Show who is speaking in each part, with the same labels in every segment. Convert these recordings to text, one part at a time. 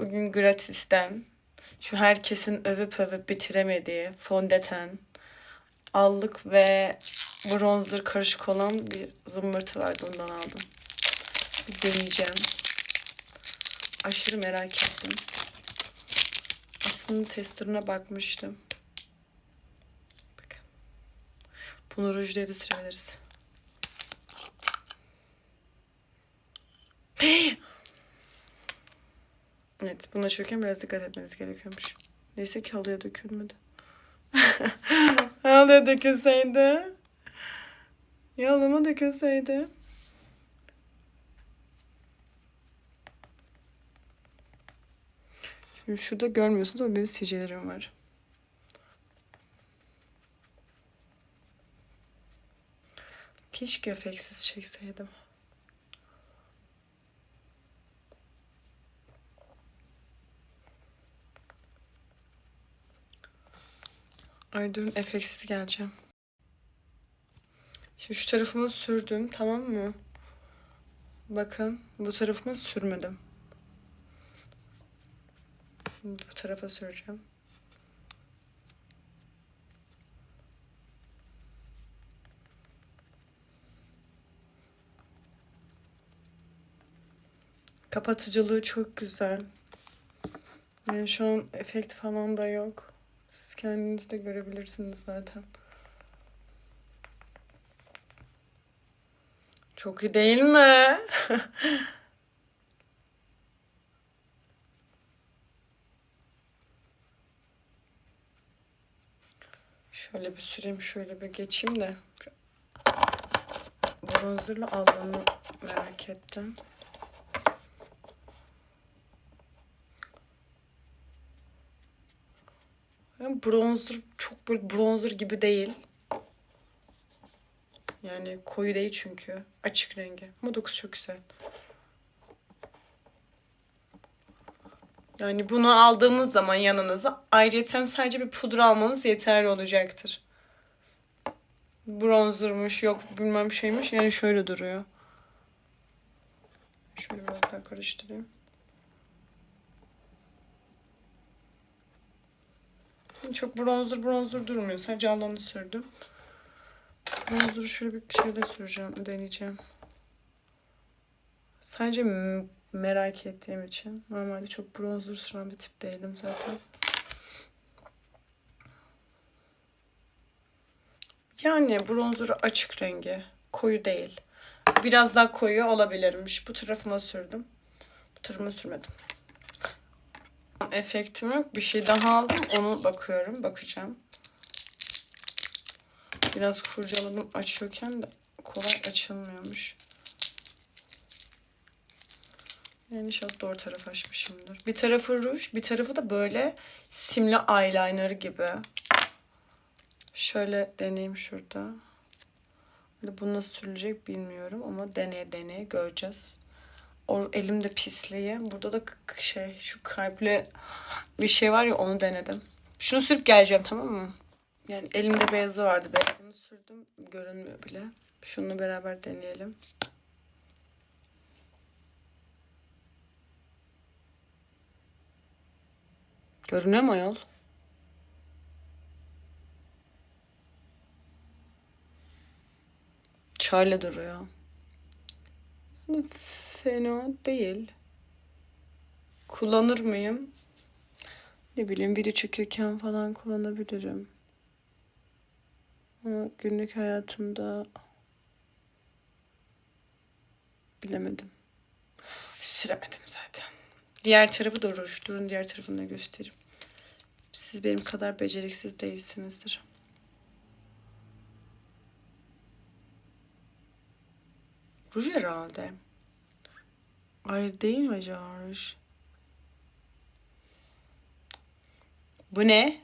Speaker 1: Bugün gratisten şu herkesin övüp övüp bitiremediği fondöten allık ve bronzer karışık olan bir zımbırtı vardı ondan aldım. Bir deneyeceğim. Aşırı merak ettim. Aslında testerına bakmıştım. Bakın. Bunu ruj diye de sürebiliriz. Evet, buna çöken biraz dikkat etmeniz gerekiyormuş. Neyse ki halıya dökülmedi. halıya dökülseydi. Ya halıma dökülseydi. Şimdi şurada görmüyorsunuz ama benim sicillerim var. Keşke efeksiz çekseydim. Ay durun efeksiz geleceğim. Şimdi şu tarafımı sürdüm tamam mı? Bakın bu tarafımı sürmedim. Şimdi bu tarafa süreceğim. Kapatıcılığı çok güzel. Yani şu an efekt falan da yok. Kendiniz de görebilirsiniz zaten. Çok iyi değil mi? Şöyle bir süreyim, şöyle bir geçeyim de. Bronzerla aldığımı merak ettim. Yani bronzer çok böyle bronzer gibi değil. Yani koyu değil çünkü. Açık rengi. Ama dokusu çok güzel. Yani bunu aldığınız zaman yanınıza ayrıca sadece bir pudra almanız yeterli olacaktır. Bronzermış yok bilmem şeymiş yani şöyle duruyor. Şöyle biraz daha karıştırayım. Çok bronzer bronzer durmuyor. Sadece alanı sürdüm. Bronzer'ı şöyle bir şeyde süreceğim, deneyeceğim. Sadece merak ettiğim için. Normalde çok bronzer süren bir tip değilim zaten. Yani bronzer açık rengi. Koyu değil. Biraz daha koyu olabilirmiş. Bu tarafıma sürdüm. Bu tarafıma sürmedim. Efektim yok. Bir şey daha aldım. Onu bakıyorum. Bakacağım. Biraz kurcaladım açıyorken de kolay açılmıyormuş. Yani inşallah doğru taraf açmışımdır. Bir tarafı ruj, bir tarafı da böyle simli eyeliner gibi. Şöyle deneyeyim şurada. Böyle bu nasıl sürülecek bilmiyorum ama deneye deneye göreceğiz. O elimde pisliği. Burada da şey şu kalpli bir şey var ya onu denedim. Şunu sürüp geleceğim tamam mı? Yani elimde beyazı vardı. Beyazını sürdüm. Görünmüyor bile. Şunu beraber deneyelim. Görünüyor mu ayol? Şöyle duruyor. Yani fena değil. Kullanır mıyım? Ne bileyim video çekiyorken falan kullanabilirim. Ama günlük hayatımda bilemedim. Süremedim zaten. Diğer tarafı da ruj. Durun diğer tarafını da göstereyim. Siz benim kadar beceriksiz değilsinizdir. Ruj herhalde. Hayır değil mi ruj? Bu ne?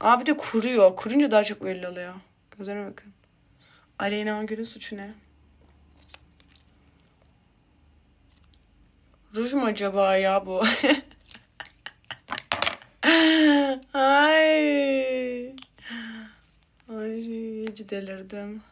Speaker 1: Abi de kuruyor. Kurunca daha çok belli oluyor. Gözlerine bakın. Aleyna Gül'ün suçu ne? Ruj mu acaba ya bu? Ay. Ay delirdim.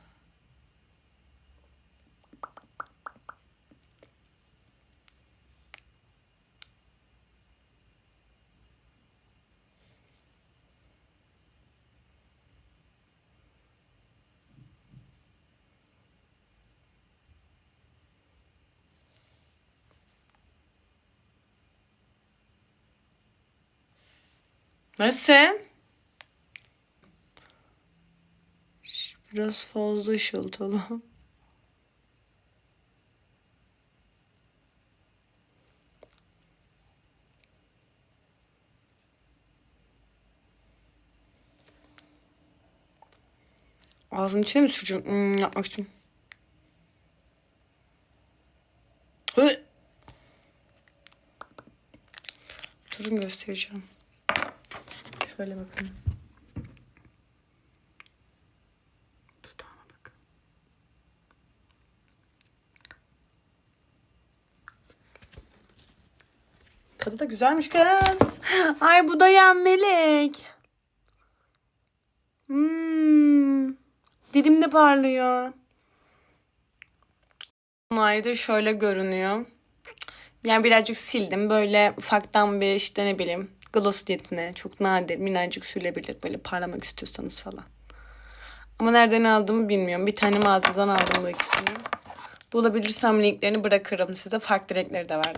Speaker 1: Nasıl? Biraz fazla ışıltılı. Ağzının içine mi süreceğim? Hmm, yapmak için. Hı! Durun göstereceğim. Şöyle bakın. Dudağıma bakın. Tadı da güzelmiş kız. Ay bu da yenmelik. Hmm. Dilimde parlıyor. Bunlar da şöyle görünüyor. Yani birazcık sildim. Böyle ufaktan bir işte ne bileyim gloss niyetine çok nadir minnacık sürebilir. Böyle parlamak istiyorsanız falan. Ama nereden aldığımı bilmiyorum. Bir tane mağazadan aldım bu ikisini. Bulabilirsem linklerini bırakırım size. Farklı renkleri de var.